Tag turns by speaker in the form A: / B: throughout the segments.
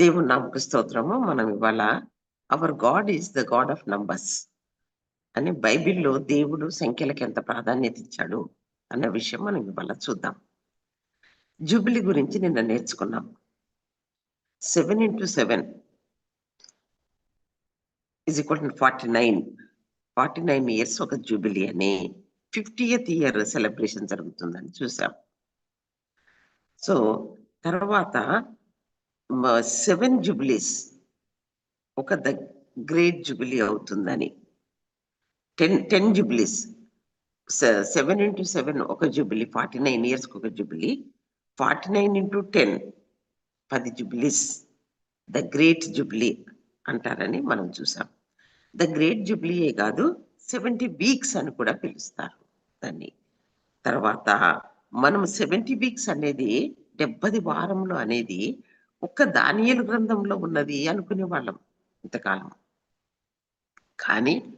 A: దేవుని నామకు స్తోత్రము. మనం ఇవాళ our God is the God of numbers అని బైబిల్లో దేవుడు సంఖ్యలకు ఎంత ప్రాధాన్యత ఇచ్చాడు అన్న విషయం మనం ఇవాళ చూద్దాం. జూబిలీ గురించి నిన్న నేర్చుకున్నాం. Seven into seven is equal to forty nine. Forty nine years ఒక జూబిలీ అని ఫిఫ్టీయత్ ఇయర్ సెలబ్రేషన్ జరుగుతుందని చూసాం. సో తర్వాత సెవెన్ జూబిలీస్. ఒక ద గ్రేట్ జూబిలీ అవుతుందని. Ten ten jubilees. Seven into seven ఒక జూబిలీ ఫార్టీ నైన్ ఇయర్స్కి ఒక jubilee. Forty nine into ten పది జూబిలీస్. ద గ్రేట్ జూబిలీ అంటారని మనం చూసాం. ద గ్రేట్ జూబిలీయే కాదు సెవెంటీ వీక్స్ అని కూడా పిలుస్తారు దాన్ని. తర్వాత మనం సెవెంటీ వీక్స్ అనేది డెబ్బది వారంలో అనేది ఒక్క దానియలు గ్రంథంలో ఉన్నది అనుకునే వాళ్ళం ఇంతకాలం. కానీ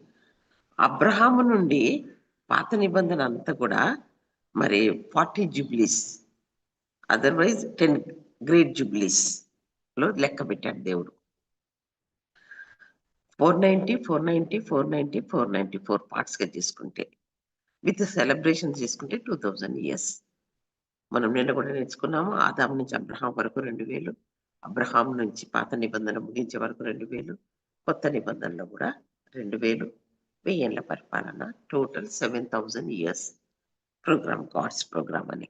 A: అబ్రహాము నుండి పాత నిబంధన అంతా కూడా మరి forty jubilees otherwise ten great జూబ్లీస్లో లెక్క పెట్టాడు దేవుడు. Four ninety four ninety four ninety four ninety four పార్ట్స్గా తీసుకుంటే విత్ సెలబ్రేషన్ చేసుకుంటే టూ థౌజండ్ ఇయర్స్. మనం నిన్న కూడా నేర్చుకున్నాము ఆదాం నుంచి అబ్రహాం వరకు రెండు వేలు అబ్రహాం నుంచి పాత నిబంధన ముగించే వరకు రెండు వేలు కొత్త నిబంధనలో కూడా రెండు వేలు వెయ్యేళ్ళ పరిపాలన total seven thousand years programme God's programme అని.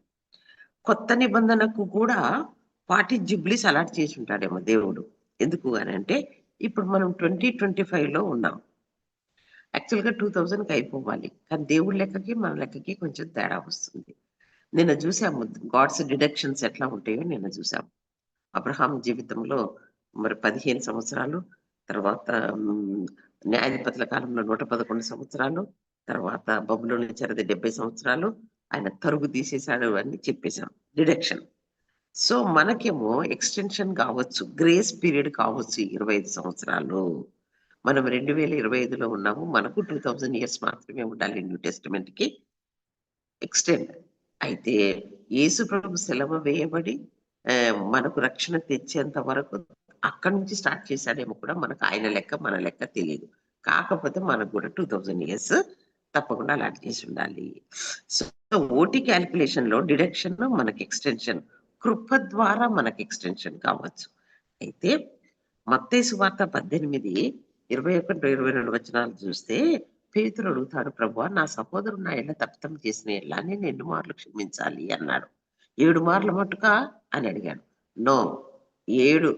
A: కొత్త నిబంధనకు కూడా వాటి జుబ్లీస్ అలాట్ చేసి ఉంటాడేమో దేవుడు. ఎందుకు అని అంటే ఇప్పుడు మనం ట్వంటీ ట్వంటీ ఫైవ్లో ఉన్నాం. యాక్చువల్గా టూ థౌజండ్కి అయిపోవాలి. కానీ దేవుడి లెక్కకి మన లెక్కకి కొంచెం తేడా వస్తుంది. నిన్న చూసాము గాడ్స్ డిడక్షన్స్ ఎట్లా ఉంటాయో నిన్న చూసాము. అబ్రహాం జీవితంలో మరి పదిహేను సంవత్సరాలు తర్వాత న్యాయాధిపతుల కాలంలో నూట పదకొండు సంవత్సరాలు తర్వాత బబులోని చెరది డెబ్బై సంవత్సరాలు ఆయన తరుగు తీసేశాడు అని చెప్పేశాం. డిడక్షన్. సో మనకేమో ఎక్స్టెన్షన్ కావచ్చు గ్రేస్ పీరియడ్ కావచ్చు ఇరవై ఐదు సంవత్సరాలు. మనం రెండు వేల ఇరవై ఐదులో ఉన్నాము మనకు టూ థౌజండ్ ఇయర్స్ మాత్రమే ఉండాలి న్యూ టెస్టిమెంట్కి ఎక్స్టెండ్. అయితే యేసు ప్రభు సెలవు వేయబడి మనకు రక్షణ తెచ్చేంత వరకు అక్కడి నుంచి స్టార్ట్ చేశాడేమో కూడా మనకు ఆయన లెక్క మన లెక్క తెలియదు కాకపోతే మనకు కూడా టూ థౌజండ్ ఇయర్స్ తప్పకుండా అలాంటి చేసి ఉండాలి. సో ఓటీ క్యాల్కులేషన్లో డిడక్షన్ మనకి ఎక్స్టెన్షన్ కృప ద్వారా మనకి ఎక్స్టెన్షన్ కావచ్చు. అయితే మత్తేసు వార్త పద్దెనిమిది ఇరవై ఒకటి ఇరవై రెండు వచనాలు చూస్తే పేతురు అడుగుతాడు ప్రభు నా సహోదరుడు నా ఎలా తప్పితం చేసిన ఎల్లా నేను ఎన్ని మార్లు క్షమించాలి? అన్నాడు. ఏడు మార్ల మటుకా అని అడిగాడు. నో ఏడు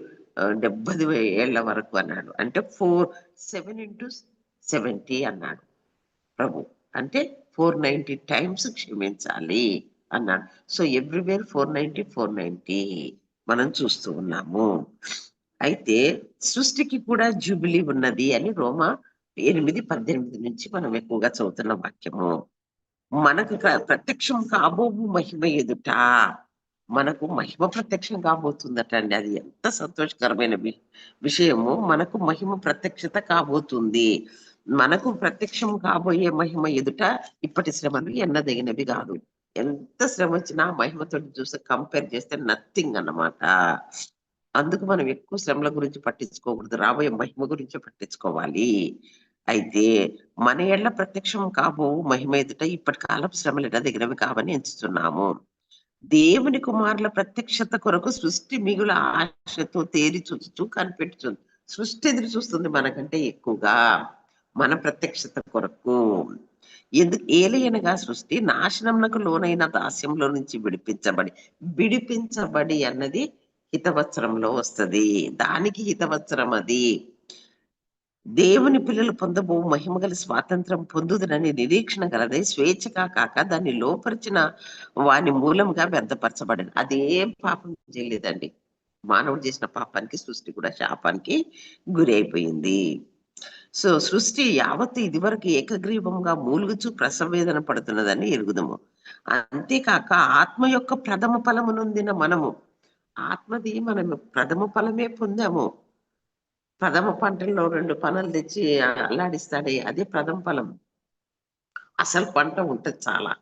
A: డెబ్బై ఏళ్ళ వరకు అన్నాడు. అంటే ఫోర్ సెవెన్ ఇంటూ సెవెంటీ అన్నాడు ప్రభు. అంటే ఫోర్ నైంటీ టైమ్స్ క్షమించాలి అన్నాడు. So everywhere four ninety four ninety మనం చూస్తూ ఉన్నాము. అయితే సృష్టికి కూడా జూబిలీ ఉన్నది అని రోమా ఎనిమిది పద్దెనిమిది నుంచి మనం ఎక్కువగా చదువుతున్న వాక్యము. మనకు ప్రత్యక్షం కాబోవు మహిమ ఎదుట మనకు మహిమ ప్రత్యక్షం కాబోతుందట అండి అది ఎంత సంతోషకరమైన విషయము. మనకు మహిమ ప్రత్యక్షత కాబోతుంది. మనకు ప్రత్యక్షం కాబోయే మహిమ ఎదుట ఇప్పటి శ్రమలు ఎన్నదగినవి కాదు. ఎంత శ్రమ వచ్చినా మహిమతో చూసి కంపేర్ చేస్తే నథింగ్ అన్నమాట. అందుకు మనం ఎక్కువ శ్రమల గురించి పట్టించుకోకూడదు. రాబోయే మహిమ గురించి పట్టించుకోవాలి. అయితే మన ఏళ్ళ ప్రత్యక్షం కాబో మహిమ ఎదుట ఇప్పటి కాలం శ్రమలు దగ్గరవి కావని ఎంచుతున్నాము. దేవుని కుమారుల ప్రత్యక్షత కొరకు సృష్టి మిగుల ఆశతో తేరి చూస్తూ కనిపెట్టుతుంది సృష్టి ఎదురు చూస్తుంది మనకంటే ఎక్కువగా మన ప్రత్యక్షత కొరకు. ఎందుకు ఏలయనగా సృష్టి నాశనంకు లోనైన దాస్యంలో నుంచి విడిపించబడి విడిపించబడి అన్నది హితవత్సరంలో వస్తుంది. దానికి హితవత్సరం అది దేవుని పిల్లలు పొందబో మహిమ గల స్వాతంత్రం పొందుదనని నిరీక్షణ గలదే స్వేచ్ఛగా కాక దాన్ని లోపరిచిన వాని మూలంగా వ్యర్థపరచబడింది. అదేం పాపం చేయలేదండి. మానవుడు చేసిన పాపానికి సృష్టి కూడా శాపానికి గురి అయిపోయింది సో సృష్టి యావత్ ఇది వరకు ఏకగ్రీవంగా మూలుగుచు ప్రసవేదన పడుతున్నదని ఎరుగుదము. అంతేకాక ఆత్మ యొక్క ప్రథమ ఫలము నొందిన మనము. ఆత్మది మనం ప్రథమ ఫలమే పొందాము. ప్రథమ పంటల్లో రెండు పనులు తెచ్చి అల్లాడిస్తాడే అదే ప్రథమ ఫలం. అసలు పంట ఉంటుంది చాలా.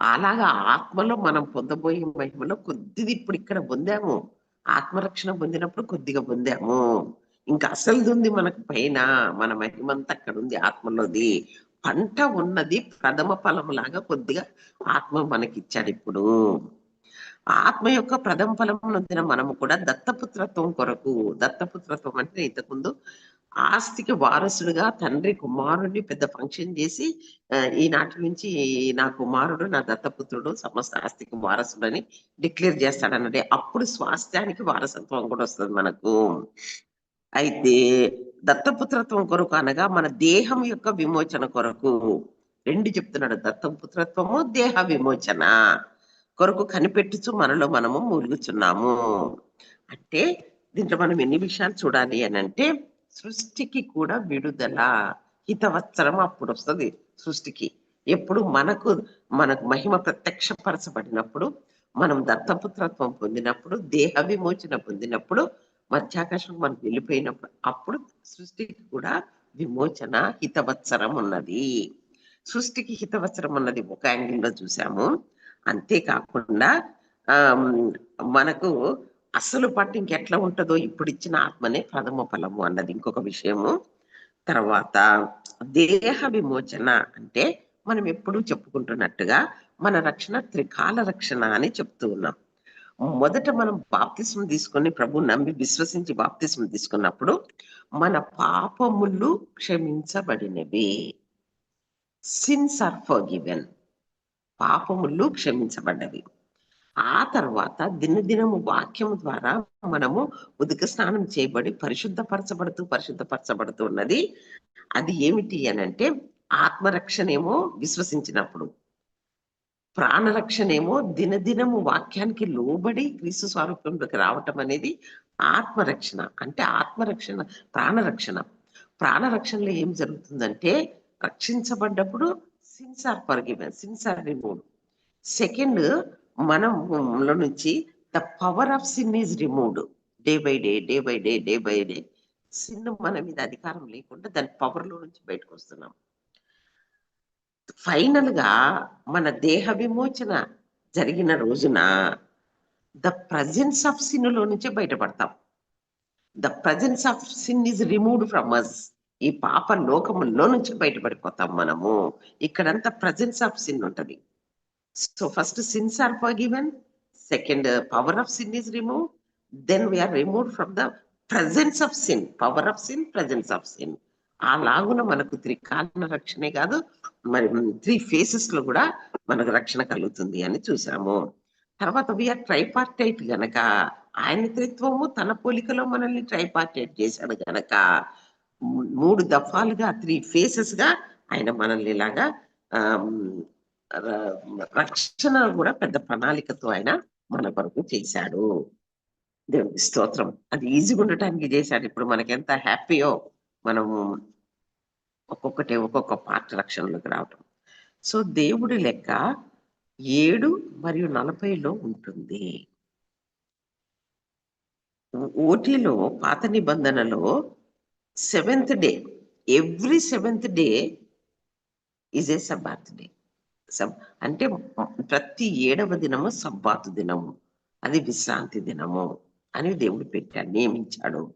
A: అలాగా ఆత్మలో మనం పొందబోయే మహిమలో కొద్దిది ఇప్పుడు ఇక్కడ పొందాము. ఆత్మరక్షణ పొందినప్పుడు కొద్దిగా పొందాము. ఇంకా అసలుది ఉంది మనకు పైన మన మహిమంతా అక్కడ ఉంది ఆత్మలోది. పంట ఉన్నది ప్రథమ ఫలం లాగా కొద్దిగా ఆత్మ మనకిచ్చాడు ఇప్పుడు. ఆత్మ యొక్క ప్రథమ ఫలం మనము కూడా దత్తపుత్రత్వం కొరకు దత్తపుత్రత్వం అంటే ఇంతకుముందు ఆస్తికి వారసుడుగా తండ్రి కుమారుడిని పెద్ద ఫంక్షన్ చేసి ఈనాటి నుంచి నా కుమారుడు నా దత్తపుత్రుడు సమస్త ఆస్తికి వారసుడని డిక్లేర్ చేస్తాడన్నది. అప్పుడు స్వాస్థ్యానికి వారసత్వం కూడా వస్తుంది మనకు. అయితే దత్తపుత్రత్వం కొరకు అనగా మన దేహం యొక్క విమోచన కొరకు. రెండు చెప్తున్నాడు. దత్తపుత్రత్వము దేహ విమోచన. కొరకు కనిపెట్టుచు మనలో మనము మూలుగుచున్నాము. అంటే దీంట్లో మనం ఎన్ని విషయాలు చూడాలి అని అంటే సృష్టికి కూడా విడుదల హితవత్సరం అప్పుడు వస్తుంది సృష్టికి. ఎప్పుడు మనకు మనకు మహిమ ప్రత్యక్షపరచబడినప్పుడు మనం దత్తపుత్రత్వం పొందినప్పుడు దేహ విమోచన పొందినప్పుడు మధ్యాకాశం మనం వెళ్ళిపోయినప్పుడు అప్పుడు సృష్టికి కూడా విమోచన హితవత్సరం ఉన్నది. సృష్టికి హితవత్సరం ఉన్నది ఒక యాంగిల్లో చూసాము. అంతేకాకుండా మనకు అసలు పట్టు ఇంకెట్లా ఉంటుందో ఇప్పుడు ఇచ్చిన ఆత్మనే ప్రథమ ఫలము అన్నది ఇంకొక విషయము. తర్వాత దేహ విమోచన అంటే మనం ఎప్పుడూ చెప్పుకుంటున్నట్టుగా మన రక్షణ త్రికాల రక్షణ అని చెప్తూ ఉన్నాం. మొదట మనం బాప్తిసం తీసుకొని ప్రభు నమ్మి విశ్వసించి బాప్తిస్మం తీసుకున్నప్పుడు మన పాపములు క్షమించబడినవి. సిన్స్ ఆర్ గివెన్ పాపములు క్షమించబడ్డవి. ఆ తర్వాత దినదినము వాక్యము ద్వారా మనము ఉదక స్నానం చేయబడి పరిశుద్ధపరచబడుతూ పరిశుద్ధపరచబడుతూ ఉన్నది. అది ఏమిటి అని అంటే ఆత్మరక్షణేమో విశ్వసించినప్పుడు. ప్రాణరక్షణేమో దినదినము వాక్యానికి లోబడి క్రీస్తు స్వరూపంలోకి రావటం అనేది ఆత్మరక్షణ. అంటే ఆత్మరక్షణ ప్రాణరక్షణ. ప్రాణరక్షణలో ఏం జరుగుతుందంటే రక్షించబడ్డప్పుడు sins are forgiven sins are remove second మనంలో నుంచి the power of sin is removed day by day day by day day by day sin మన మీద అధికారం లేకుండా దాని పవర్లో నుంచి బయటకు వస్తున్నాం. ఫైనల్గా మన దేహ విమోచన జరిగిన రోజున ద ప్రజెన్స్ ఆఫ్ సిన్లో నుంచి బయటపడతాం. The presence of sin is removed from us ఈ పాప లోకములో నుంచి బయటపడిపోతాం మనము. ఇక్కడంతా ప్రజెన్స్ ఆఫ్ సిన్ ఉంటది. So first sins are forgiven second power of sin is remove then we are remove from the presence of sin power of sin presence of sin ఆ లాగున మనకు త్రికాలన రక్షణే కాదు మరి త్రీ ఫేసెస్లో కూడా మనకు రక్షణ కలుగుతుంది అని చూసాము. తర్వాత వీఆర్ ట్రైపార్టైట్ గనక. ఆయన త్రిత్వము తన పోలికలో మనల్ని ట్రైపార్టైట్ చేశాడు గనక. మూడు దఫాలుగా త్రీ ఫేసెస్గా ఆయన మనల్ని ఇలాగా రక్షణ కూడా పెద్ద ప్రణాళికతో ఆయన మన కొరకు చేశాడు. దేవుడి స్తోత్రం. అది ఈజీగా ఉండటానికి చేశాడు. ఇప్పుడు మనకి ఎంత హ్యాపీయో మనము ఒక్కొక్కటి ఒక్కొక్క పార్ట్ రక్షణలోకి రావటం. సో దేవుడి లెక్క ఏడు మరియు నలభైలో ఉంటుంది. ఓటీలో పాత నిబంధనలో seventh day every seventh day is a sabbath day sub అంటే ప్రతి ఏడవ దినము సబ్బాతు దినము. అది విశ్రాంతి దినము అని దేవుడు పెట్టాడు నియమించాడు.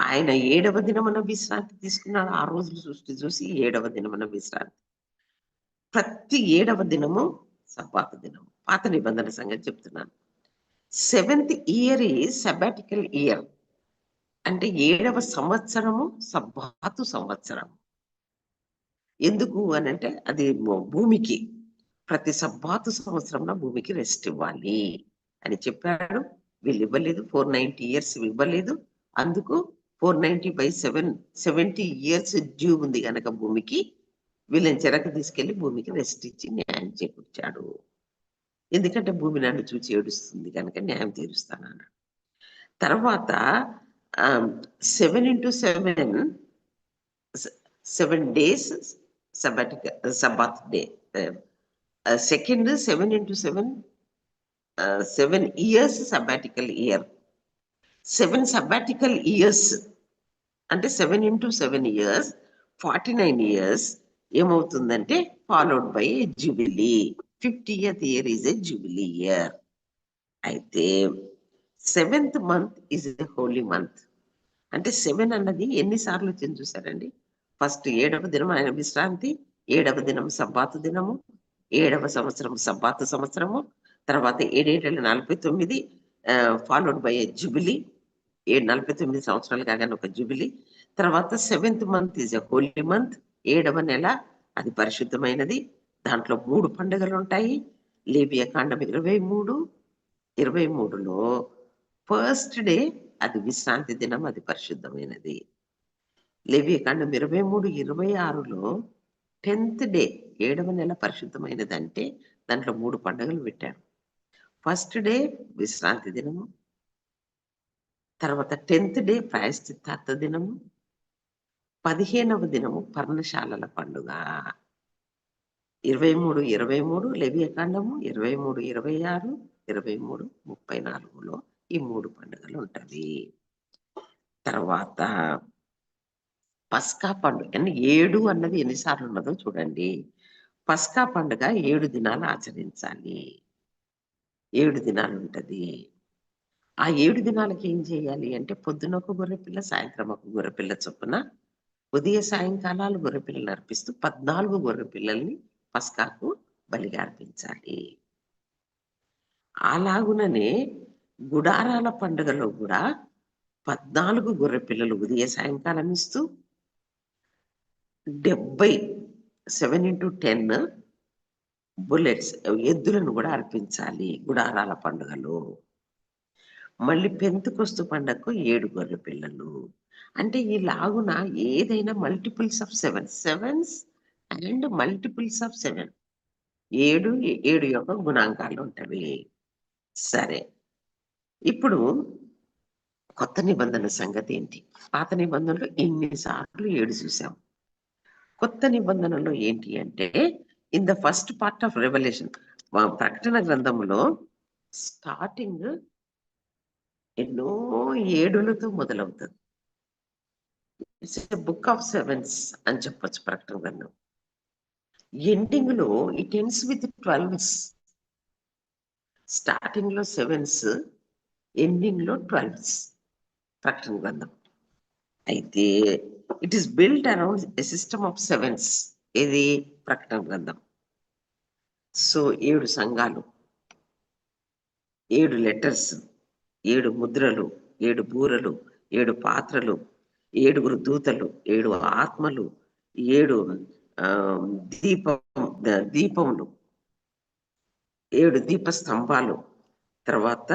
A: ఆయన ఏడవ దినమున విశ్రాంతి తీసుకున్నాడు ఆ రోజులు సృష్టి చూసి ఏడవ దినమున విశ్రాంతి. ప్రతి ఏడవ దినము సబ్బాత దినము. పాత నిబంధన సంగతి చెప్తున్నాను. సెవెంత్ ఇయర్ ఈ సబాటికల్ ఇయర్ అంటే ఏడవ సంవత్సరము సబ్బాతు సంవత్సరం ఎందుకు అని అంటే అది భూమికి ప్రతి సబ్బాతు సంవత్సరంలో భూమికి రెస్ట్ ఇవ్వాలి అని చెప్పాడు. వీళ్ళు ఇవ్వలేదు ఫోర్ నైన్టీ ఇయర్స్ ఇవ్వలేదు. అందుకు four ninety by seven seventy years due ఉంది కనుక భూమికి వీళ్ళని చెరకు తీసుకెళ్ళి భూమికి రెస్ట్ ఇచ్చి న్యాయం చేకూర్చాడు. ఎందుకంటే భూమి నన్ను చూచి ఏడుస్తుంది కనుక న్యాయం తీరుస్తానన్నాడు. తర్వాత seven into seven seven days sabbatic sabbath day second seven into seven seven years sabbatical year seven sabbatical years అంటే seven into seven years forty nine years ఏమవుతుందంటే followed by jubilee fiftieth year is a jubilee year అయితే seventh month is a holy month అంటే seven అన్నది ఎన్నిసార్లు వచ్చింది చూసారండి? First ఏడవ దినం ఆయన విశ్రాంతి ఏడవ దినం సబ్బాతు దినము ఏడవ సంవత్సరం సబ్బాతు సంవత్సరము తర్వాత ఏడేళ్ళ నలభై తొమ్మిది ఫాలోడ్ బై జుబిలీ ఏడు నలభై తొమ్మిది సంవత్సరాలు కాగానే ఒక జుబిలీ తర్వాత seventh month is a holy month ఏడవ నెల అది పరిశుద్ధమైనది. దాంట్లో మూడు పండుగలు ఉంటాయి. లేబియా కాండం ఇరవై మూడు ఇరవై మూడులో ఫస్ట్ డే అది విశ్రాంతి దినం అది పరిశుద్ధమైనది. లేబియ ఇరవై మూడు ఇరవై ఆరులో టెన్త్ డే ఏడవ నెల పరిశుద్ధమైనది అంటే దాంట్లో మూడు పండుగలు పెట్టారు. ఫస్ట్ డే విశ్రాంతి దినము తర్వాత టెన్త్ డే ప్రాయశ్చిత్తార్థ దినము పదిహేనవ దినము పర్ణశాలల పండుగ. ఇరవై మూడు ఇరవై మూడు లెవియకాండము ఇరవై మూడు ఇరవై ఆరు ఇరవై మూడు ముప్పై నాలుగులో ఈ మూడు పండుగలు ఉంటవి తర్వాత పస్కా పండుగ ఏడు అన్నది ఎన్నిసార్లు ఉన్నదో చూడండి. పస్కా పండుగ ఏడు దినాలు ఆచరించాలి. ఏడు దినాలు ఉంటది ఆ ఏడు దినాలకి ఏం చేయాలి అంటే పొద్దున ఒక గొర్రెపిల్ల సాయంత్రం ఒక గొర్రెపిల్ల చొప్పున ఉదయ సాయంకాలాలు గొర్రెపిల్లలు అర్పిస్తూ పద్నాలుగు గొర్రెపిల్లల్ని పస్కాకు బలిగా అర్పించాలి. అలాగుననే గుడారాల పండుగలో కూడా పద్నాలుగు గొర్రె పిల్లలు ఉదయ సాయంకాలం ఇస్తూ డెబ్బై సెవెన్ ఇంటూ టెన్ బుల్లెట్స్ ఎద్దులను కూడా అర్పించాలి గుడారాల పండుగలో. మళ్ళీ పెంతుకొస్తు పండుగకు ఏడు గొర్రె పిల్లలు. అంటే ఈ లాగున ఏదైనా multiples of seven sevens and multiples of seven. ఏడు ఏడు యొక్క గుణాంకాలు ఉంటవి. సరే. ఇప్పుడు కొత్త నిబంధన సంగతి ఏంటి? పాత నిబంధనలో ఎన్నిసార్లు ఏడు చూసాం. కొత్త నిబంధనలో ఏంటి అంటే in the first part of revelation ప్రకటన గ్రంథంలో స్టార్టింగ్ ఎన్నో ఏడులతో మొదలవుతుంది. ఇట్స్ బుక్ ఆఫ్ సెవెన్స్ అని చెప్పొచ్చు ప్రకటన గ్రంథం. ఎండింగ్లో ఇట్ ఎండ్స్ విత్ ట్వెల్వ్స్ స్టార్టింగ్లో సెవెన్స్ ఎండింగ్లో ట్వెల్వ్స్ ప్రకటన గ్రంథం. అయితే it is build around a system of sevens ఇది ప్రకటన గ్రంథం. సో ఏడు సంఘాలు ఏడు లెటర్స్ ఏడు ముద్రలు ఏడు బూరలు ఏడు పాత్రలు ఏడుగురు దూతలు ఏడు ఆత్మలు ఏడు దీపం దీపములు ఏడు దీప స్తంభాలు తర్వాత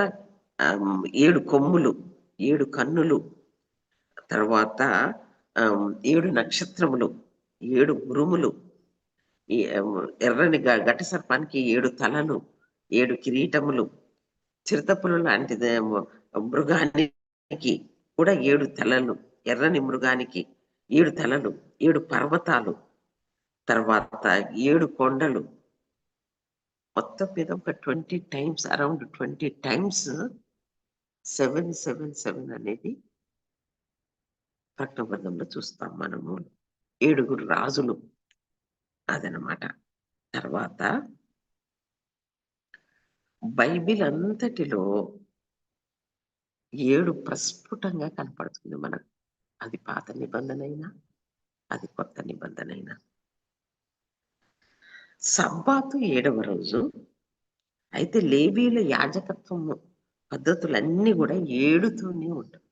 A: ఏడు కొమ్ములు ఏడు కన్నులు తర్వాత ఏడు నక్షత్రములు ఏడు గురుములు ఎర్రని ఘట సర్పానికి ఏడు తలలు ఏడు కిరీటములు చిరుతపులు లాంటిది మృగానికి కూడా ఏడు తలలు ఎర్రని మృగానికి ఏడు తలలు ఏడు పర్వతాలు తర్వాత ఏడు కొండలు. మొత్తం మీద ఒక twenty times around twenty times seven seven seven అనేది ప్రకటన చూస్తాం మనము. ఏడుగురు రాజులు అదనమాట. తర్వాత బైబిల్ అంతటిలో ఏడు ప్రస్ఫుటంగా కనపడుతుంది మనకు. అది పాత నిబంధన అయినా అది కొత్త నిబంధన అయినా సబ్బాతు ఏడవ రోజు. అయితే లేవీల యాజకత్వము పద్ధతులన్నీ కూడా ఏడుతూనే ఉంటాయి.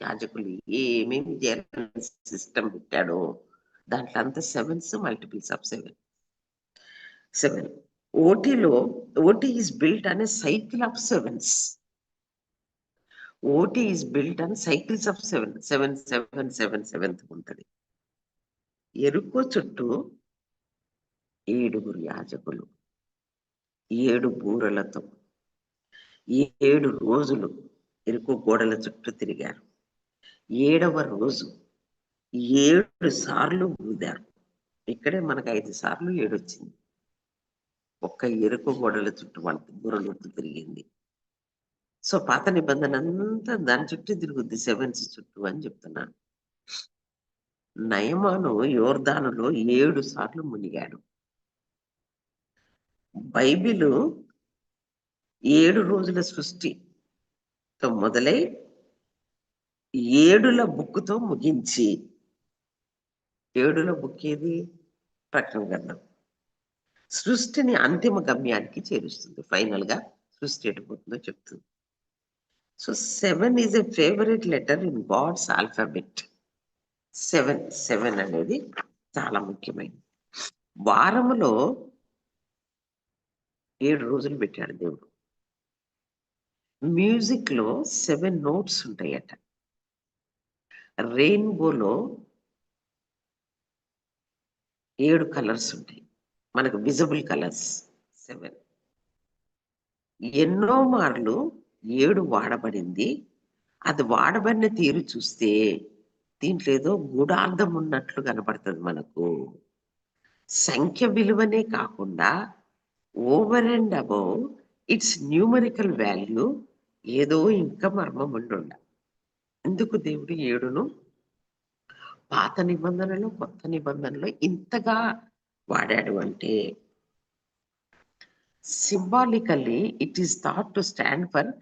A: యాజకులు ఏమేమి చేయాలని సిస్టమ్ పెట్టాడో దాంట్లో అంత sevens multiples of seven seven ఓటీలో OT is built అనే cycle of sevens OT is built అని cycles of seven seven seven seven seventh ఉంటుంది. ఎరుకో చుట్టూ ఏడుగురు యాజకులు ఏడు బూరలతో ఏడు రోజులు ఎరుకు గోడల చుట్టూ తిరిగారు. ఏడవ రోజు ఏడు సార్లు ఊదారు. ఇక్కడే మనకు ఐదు సార్లు ఏడు వచ్చింది ఒక్క ఎరుకు గోడల చుట్టూ వాళ్ళ బూరల చుట్టూ తిరిగింది. సో పాత నిబంధన అంతా దాని చుట్టూ తిరుగుద్ది సెవెన్స్ చుట్టూ అని చెప్తున్నాను. నయమాను యోర్దానులో ఏడు సార్లు మునిగాడు. బైబిల్ ఏడు రోజుల సృష్టితో మొదలై ఏడుల బుక్కుతో ముగించి ఏడుల బుక్ ఏది? ప్రకటన గ్రంథం. సృష్టిని అంతిమ గమ్యానికి చేరుస్తుంది. ఫైనల్గా సృష్టి ఎటుపోతుందో చెప్తుంది so seven is a favourite letter in God's alphabet seven seven అనేది చాలా ముఖ్యమైనది. వారములో ఏడు రోజులు పెట్టాడు దేవుడు. మ్యూజిక్లో సెవెన్ నోట్స్ ఉంటాయట. రెయిన్బోలో ఏడు కలర్స్ ఉంటాయి. మనకు విజిబుల్ కలర్స్ సెవెన్. ఎన్నో మార్లు ఏడు వాడబడింది. అది వాడబడిన తీరు చూస్తే దీంట్లో ఏదో గూఢార్థం ఉన్నట్లు కనపడుతుంది మనకు. సంఖ్య విలువనే కాకుండా over and above its numerical value ఏదో ఇంకా మర్మం ఉండుండ ఎందుకు దేవుడు ఏడును? పాత నిబంధనలో కొత్త నిబంధనలో ఇంతగా వాడాడు అంటే symbolically it is thought to stand for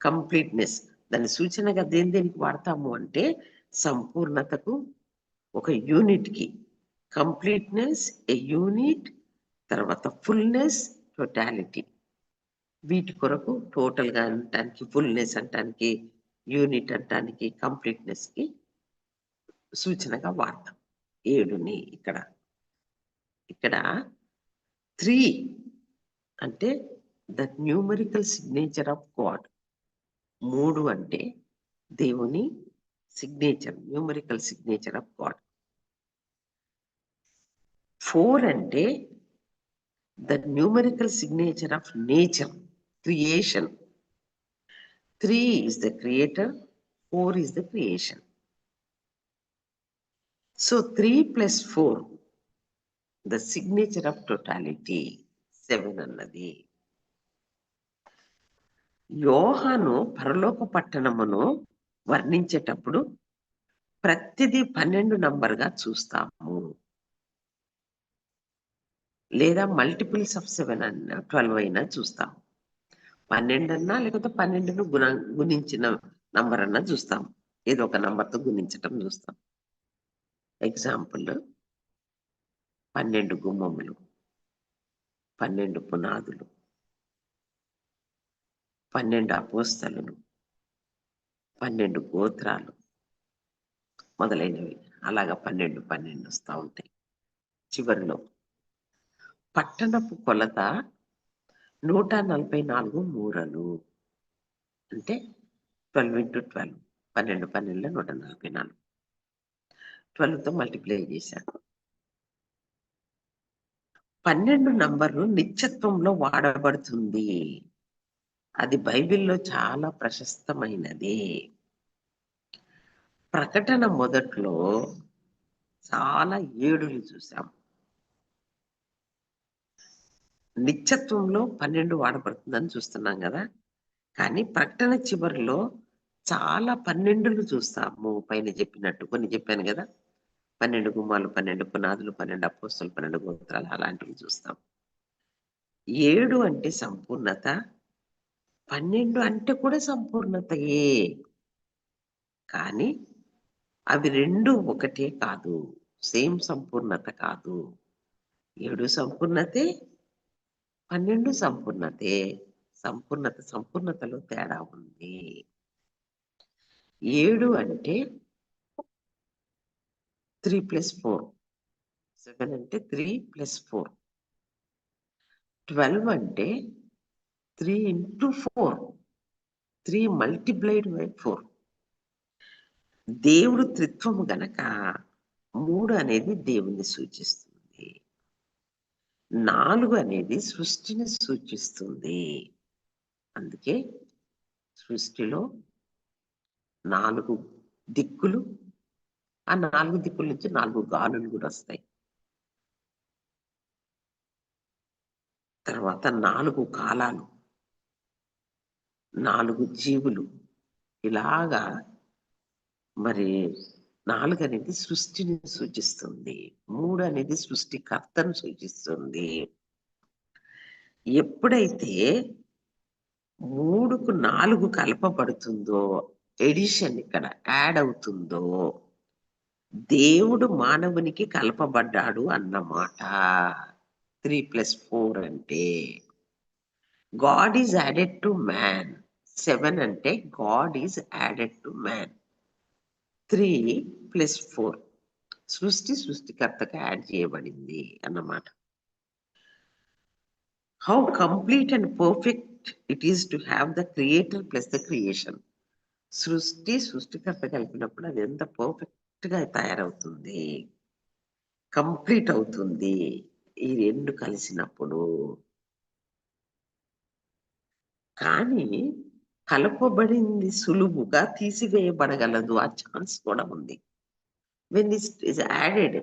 A: completeness. దాని సూచనగా దేని దేనికి వాడతాము అంటే సంపూర్ణతకు ఒక యూనిట్కి కంప్లీట్నెస్ ఏ యూనిట్ తర్వాత ఫుల్నెస్ టోటాలిటీ. వీటి కొరకు టోటల్గా అనటానికి ఫుల్నెస్ అంటానికి యూనిట్ అంటానికి కంప్లీట్నెస్కి సూచనగా వాడతాం. ఏడుని ఇక్కడ. ఇక్కడ త్రీ అంటే the numerical signature of God. మూడు అంటే దేవుని signature numerical signature of God. Four అంటే the numerical signature of nature. Creation three is the creator four is the creation. So three plus four the signature of totality seven అన్నది. యోహాను పరలోక పట్టణమును వర్ణించేటప్పుడు ప్రతిదీ పన్నెండు నంబర్గా చూస్తాము. లేదా మల్టిపుల్స్ ఆఫ్ సెవెన్ అన్న ట్వెల్వ్ అయినా చూస్తాం పన్నెండు అన్నా లేకపోతే పన్నెండును గుణ గుణించిన నంబర్ అన్నా చూస్తాం. ఏదో ఒక నంబర్తో గుణించటం చూస్తాం. ఎగ్జాంపుల్ పన్నెండు గుమ్మములు పన్నెండు పునాదులు పన్నెండు అపోస్తలను పన్నెండు గోత్రాలు మొదలైనవి. అలాగా పన్నెండు పన్నెండు వస్తూ ఉంటాయి. చివరిలో పట్టణపు కొలత నూట నలభై నాలుగు మూరలు. అంటే ట్వెల్వ్ ఇంటూ ట్వెల్వ్ పన్నెండు పన్నెండులో నూట నలభై నాలుగు. ట్వెల్వ్తో మల్టిప్లై చేశాను. పన్నెండు నంబర్లు నిత్యత్వంలో వాడబడుతుంది. అది బైబిల్లో చాలా ప్రశస్తమైనది. ప్రకటన మొదట్లో చాలా ఏడులు చూసాము నిత్యత్వంలో పన్నెండు వాడబడుతుందని చూస్తున్నాం కదా. కానీ ప్రకటన చివరిలో చాలా పన్నెండులు చూస్తాము పైన చెప్పినట్టు. కొన్ని చెప్పాను కదా. పన్నెండు గుమ్మాలు పన్నెండు పునాదులు పన్నెండు అపోస్తులు పన్నెండు గోత్రాలు అలాంటివి చూస్తాం. ఏడు అంటే సంపూర్ణత పన్నెండు అంటే కూడా సంపూర్ణతయే. కానీ అవి రెండు ఒకటే కాదు. సేమ్ సంపూర్ణత కాదు. ఏడు సంపూర్ణతే పన్నెండు సంపూర్ణతే సంపూర్ణత సంపూర్ణతలో తేడా ఉంది. ఏడు అంటే త్రీ ప్లస్ ఫోర్. సెవెన్ అంటే త్రీ ప్లస్ ఫోర్. ట్వెల్వ్ అంటే three into four. Three multiplied by four. దేవుడు త్రిత్వము గనక మూడు అనేది దేవుణ్ణి సూచిస్తుంది. నాలుగు అనేది సృష్టిని సూచిస్తుంది. అందుకే సృష్టిలో నాలుగు దిక్కులు ఆ నాలుగు దిక్కుల నుంచి నాలుగు గాలులు కూడా వస్తాయి. తర్వాత నాలుగు కాలాలు నాలుగు జీవులు. ఇలాగా మరి నాలుగు అనేది సృష్టిని సూచిస్తుంది. మూడు అనేది సృష్టికర్తను సూచిస్తుంది. ఎప్పుడైతే మూడుకు నాలుగు కలపబడుతుందో ఎడిషన్ ఇక్కడ యాడ్ అవుతుందో దేవుడు మానవునికి కలపబడ్డాడు అన్నమాట. త్రీ ప్లస్ ఫోర్ అంటే God is added to man. Seven అంటే God is added to man. Three plus four. సృష్టి సృష్టికర్తగా యాడ్ చేయబడింది అన్నమాట. How complete and perfect it is to have the creator plus the creation సృష్టి సృష్టికర్త కలిపినప్పుడు అది ఎంత పర్ఫెక్ట్గా తయారవుతుంది? కంప్లీట్ అవుతుంది. ఈ రెండు కలిసినప్పుడు. కానీ కలపబడింది సులువుగా తీసివేయబడగలదు. ఆ ఛాన్స్ కూడా ఉంది. When is is added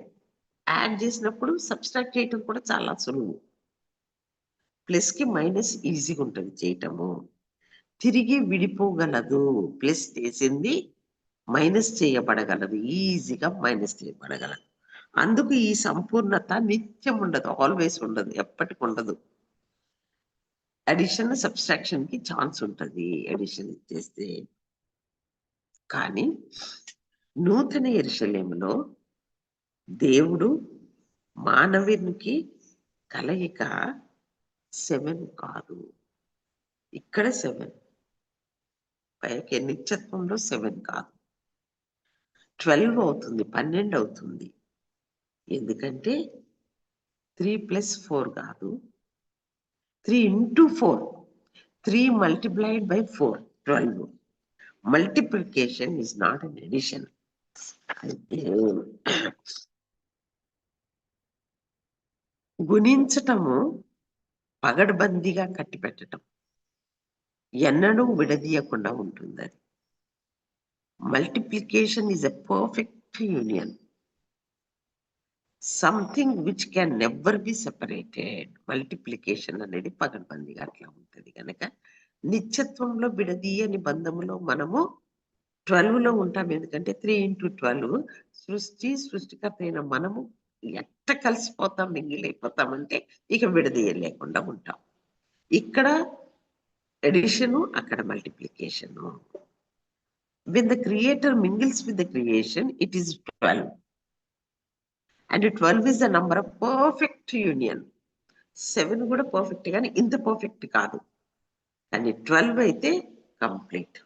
A: add చేసినప్పుడు సబ్స్ట్రాక్ట్ చేయటం కూడా చాలా సులువు. ప్లస్కి మైనస్ ఈజీగా ఉంటుంది చేయటము. తిరిగి విడిపోగలదు. ప్లస్ చేసింది మైనస్ చేయబడగలదు. ఈజీగా మైనస్ చేయబడగలదు. అందుకు ఈ సంపూర్ణత నిత్యం ఉండదు. ఆల్వేస్ ఉండదు. ఎప్పటికి ఉండదు. అడిషన్ సబ్స్ట్రాక్షన్కి ఛాన్స్ ఉంటుంది. అడిషన్ చేస్తే కానీ నూతన ఎరుషలేములో దేవుడు మానవునికి కలయిక సెవెన్ కాదు. ఇక్కడ సెవెన్ పైకి నిత్యత్వంలో సెవెన్ కాదు. ట్వెల్వ్ అవుతుంది పన్నెండు అవుతుంది. ఎందుకంటే త్రీ ప్లస్ ఫోర్ కాదు. Three into four. Three multiplied by four. Twelve. Multiplication is not an addition. అయితే గుణించటము పగడబందీగా కట్టి పెట్టడం ఎన్నడూ విడదీయకుండా ఉంటుంది అది multiplication is a perfect union. Something which can never be separated multiplication అనేది పగడ్బందీగా అట్లా ఉంటుంది కనుక నిత్యత్వంలో విడదీయని బంధములో మనము ట్వెల్వ్లో ఉంటాం. ఎందుకంటే త్రీ ఇంటూ ట్వెల్వ్ సృష్టి సృష్టికర్త అయిన మనము ఎట్ట కలిసిపోతాం మింగిలైపోతామంటే ఇక విడదీయలేకుండా ఉంటాం. ఇక్కడ ఎడిషను అక్కడ multiplication. When the creator mingles with the creation it is twelve and twelve is the number of perfect union seven కూడా పర్ఫెక్ట్ కానీ ఇంత పర్ఫెక్ట్ కాదు. కానీ ట్వెల్వ్ అయితే complete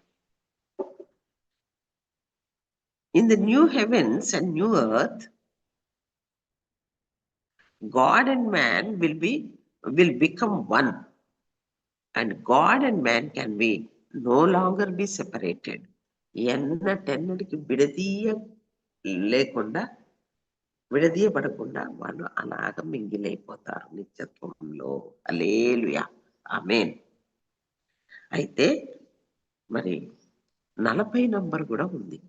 A: in the new heavens and new earth God and man will be will become one. And God and man can be no longer be separated. ఎన్నటెన్నటికి విడదీయ లేకుండా విడదీయబడకుండా వాళ్ళు అలాగ మింగిలైపోతారు నిత్యత్వంలో. అలేలుయా ఆమెన్. అయితే మరి నలభై నంబర్ కూడా ఉంది.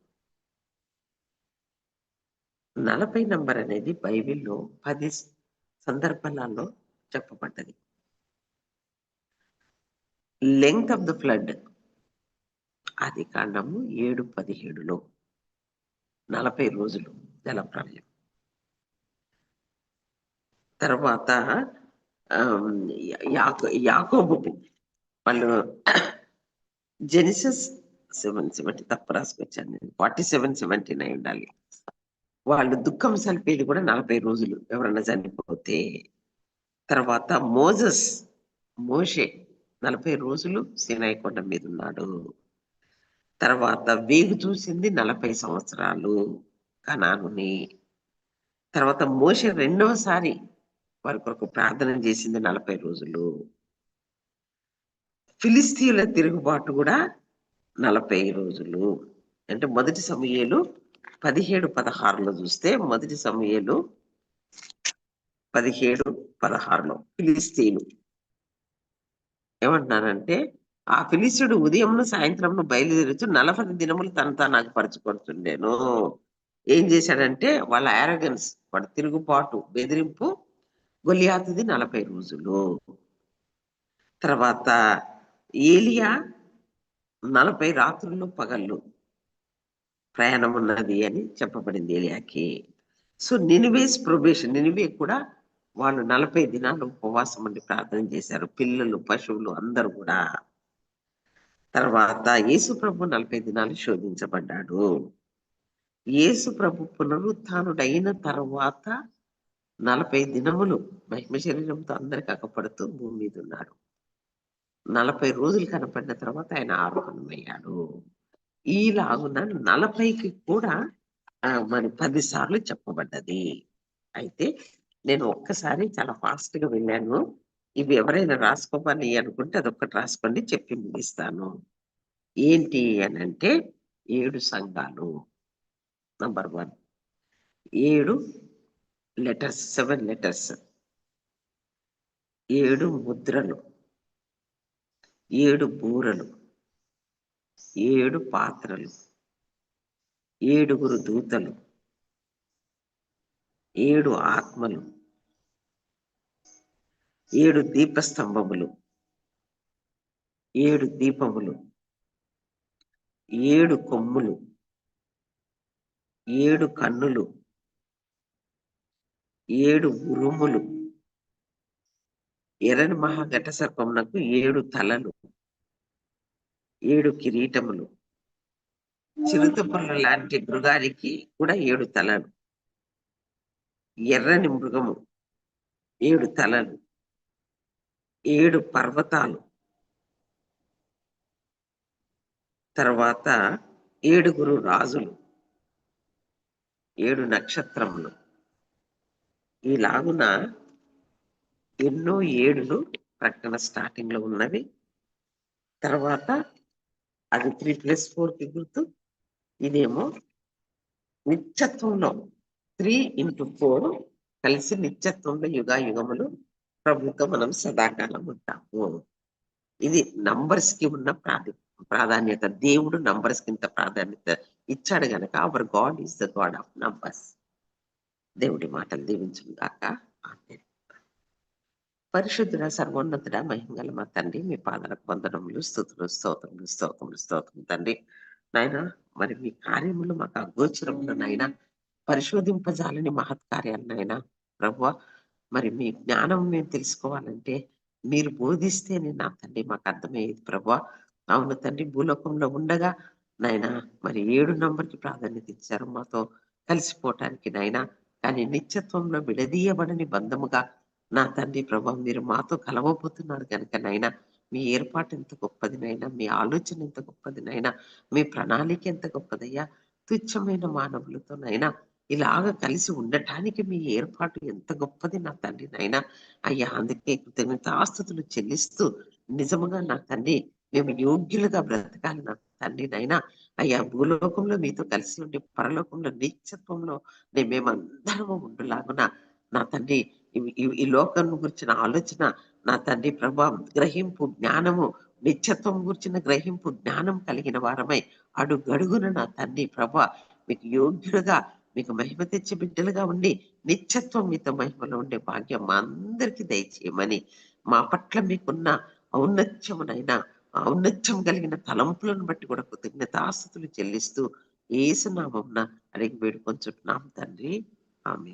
A: నలభై నంబర్ అనేది బైబిల్లో పది సందర్భాలలో చెప్పబడ్డది. Length of the flood. ఆది కాండము ఏడు పదిహేడులో నలభై రోజులు జలప్రలయం తర్వాత యాకో యాకోబు వాళ్ళు జెనిసస్ సెవెన్ సెవెంటీ తప్పు రాసుకొచ్చాను నేను. ఫార్టీ సెవెన్ సెవెంటీ నైన్ ఉండాలి. వాళ్ళు దుఃఖం సల్పేది కూడా నలభై రోజులు ఎవరన్నా చనిపోతే. తర్వాత మోజస్ మోషే నలభై రోజులు సినాయి కొండ మీద ఉన్నాడు. తర్వాత వేగు చూసింది నలభై సంవత్సరాలు కనానుని. తర్వాత మోషే రెండవసారి వారి కొరకు ప్రార్థన చేసింది నలభై రోజులు. ఫిలిస్తీన్ల తిరుగుబాటు కూడా నలభై రోజులు. అంటే మొదటి సమయాలు పదిహేడు పదహారులో చూస్తే మొదటి సమయాలు పదిహేడు పదహారులో ఫిలిస్తీను ఏమంటున్నానంటే ఆ ఫిలిస్తుడు ఉదయంను సాయంత్రంను బయలుదేరుతూ నలభై దినములు తన తాను పరచుకొడుతుండేను ఏం చేశాడంటే వాళ్ళ ఆరగన్స్ వాడు తిరుగుబాటు బెదిరింపు గొలియాతుది నలభై రోజులు. తర్వాత ఏలియా నలభై రాత్రులు పగళ్ళు ప్రయాణం ఉన్నది అని చెప్పబడింది ఏలియాకి. సో నినివేస్ ప్రొబేషన్ నినివే కూడా వాళ్ళు నలభై దినాలు ఉపవాసం ఉండి ప్రార్థన చేశారు. పిల్లలు పశువులు అందరూ కూడా. తర్వాత యేసు ప్రభు నలభై దినాలు శోధించబడ్డాడు. యేసు ప్రభు పునరుత్డైన తర్వాత నలభై దినములు మహిమ శరీరంతో అందరికి అక్కపడుతూ భూమి మీద ఉన్నాడు. నలభై రోజులు కనపడిన తర్వాత ఆయన ఆరోహణమయ్యాడు. ఈలాగున నలభైకి కూడా మరి పది సార్లు చెప్పబడ్డది. అయితే నేను ఒక్కసారి చాలా ఫాస్ట్గా వెళ్ళాను. ఇవి ఎవరైనా రాసుకోవాలి అనుకుంటే అదొక్కటి రాసుకోండి చెప్పి ముగిస్తాను. ఏంటి అని అంటే ఏడు సంఘాలు. నంబర్ వన్ ఏడు లెటర్స్ సెవెన్ లెటర్స్. ఏడు ముద్రలు. ఏడు బూరలు. ఏడు పాత్రలు. ఏడుగురు దూతలు. ఏడు ఆత్మలు. ఏడు దీపస్తంభములు. ఏడు దీపములు. ఏడు కొమ్ములు. ఏడు కన్నులు. ఏడు ఉరుములు. ఎర్రని మహాఘట సర్పమునకు ఏడు తలలు. ఏడు కిరీటములు. చిరుతపుల్ల లాంటి మృగానికి కూడా ఏడు తలలు. ఎర్రని మృగము ఏడు తలలు. ఏడు పర్వతాలు. తర్వాత ఏడుగురు రాజులు. ఏడు నక్షత్రములు. ఈలాగున ఎన్నో ఏడులు ప్రకటన స్టార్టింగ్లో ఉన్నవి. తర్వాత అది త్రీ ప్లస్ ఫోర్కి గుర్తు. ఇదేమో నిత్యత్వంలో త్రీ ఇంటూ ఫోర్ కలిసి నిత్యత్వంలో యుగా యుగములు ప్రభుత్వం మనం సదాకాలం ఉంటాము. ఇది నంబర్స్కి ఉన్న ప్రాధి ప్రాధాన్యత. దేవుడు నంబర్స్కి ఇంత ప్రాధాన్యత ఇచ్చాడు గనక. Our God is the God of numbers దేవుడి మాటలు దీవించును గాక పరిశుద్ధుడ సర్వోన్నతుడ మహింగల మా తండ్రి మీ పాదాలకు వందనములు స్థుతులు స్తోత్రములు స్తోత్రములు స్తోత్రం తండ్రి. నాయన మరి మీ కార్యములు మాకు అగోచరములు నాయన పరిశోధింపజాలని మహత్ కార్యాలు నాయన ప్రభు మరి మీ జ్ఞానం మేము తెలుసుకోవాలంటే మీరు బోధిస్తేనే నా తండ్రి మాకు అర్థమయ్యేది ప్రభు అవును తండ్రి భూలోకంలో ఉండగా నాయన మరి ఏడు నంబర్కి ప్రాధాన్యత ఇచ్చారు మాతో కలిసిపోవటానికి నాయన. కానీ నిత్యత్వంలో విడదీయబడని బంధముగా నా తండ్రి ప్రభా మీరు మాతో కలవబోతున్నారు కనుక నైనా మీ ఏర్పాటు ఎంత గొప్పది నైనా మీ ఆలోచన ఎంత గొప్పది నైనా మీ ప్రణాళిక ఎంత గొప్పదయ్యా తుచ్చమైన మానవులతో నైనా ఇలాగ కలిసి ఉండటానికి మీ ఏర్పాటు ఎంత గొప్పది నా తండ్రి నైనా. అయ్యా అందుకే కృతజ్ఞత ఆస్తుతులు చెల్లిస్తూ నిజముగా నా తండ్రి మేము యోగ్యులుగా బ్రతకాలి నా తండ్రి నైనా అయ్యా భూలోకంలో మీతో కలిసి ఉండి పరలోకంలో నిత్యత్వంలో నే- మేమందరము ఉండులాగున నా తండ్రి ఈ- లోకం గురించిన ఆలోచన నా తండ్రి ప్రభా గ్రహింపు జ్ఞానము నిత్యత్వం గురించిన గ్రహింపు జ్ఞానం కలిగిన వారమై అడుగడుగున నా తండ్రి ప్రభా మీకు యోగ్యులుగా మీకు మహిమ తెచ్చి బిడ్డలుగా ఉండి నిత్యత్వం మీతో మహిమలో ఉండే భాగ్యం మా అందరికీ దయచేయమని మా పట్ల మీకున్న ఔన్నత్యమునైనా ఔన్నత్యం కలిగిన తలంపులను బట్టి కూడా కృతజ్ఞతాస్తుతులు చెల్లిస్తూ ఏసునామం అడిగి వేడుకొని చుట్టున్నాం తండ్రి. ఆమె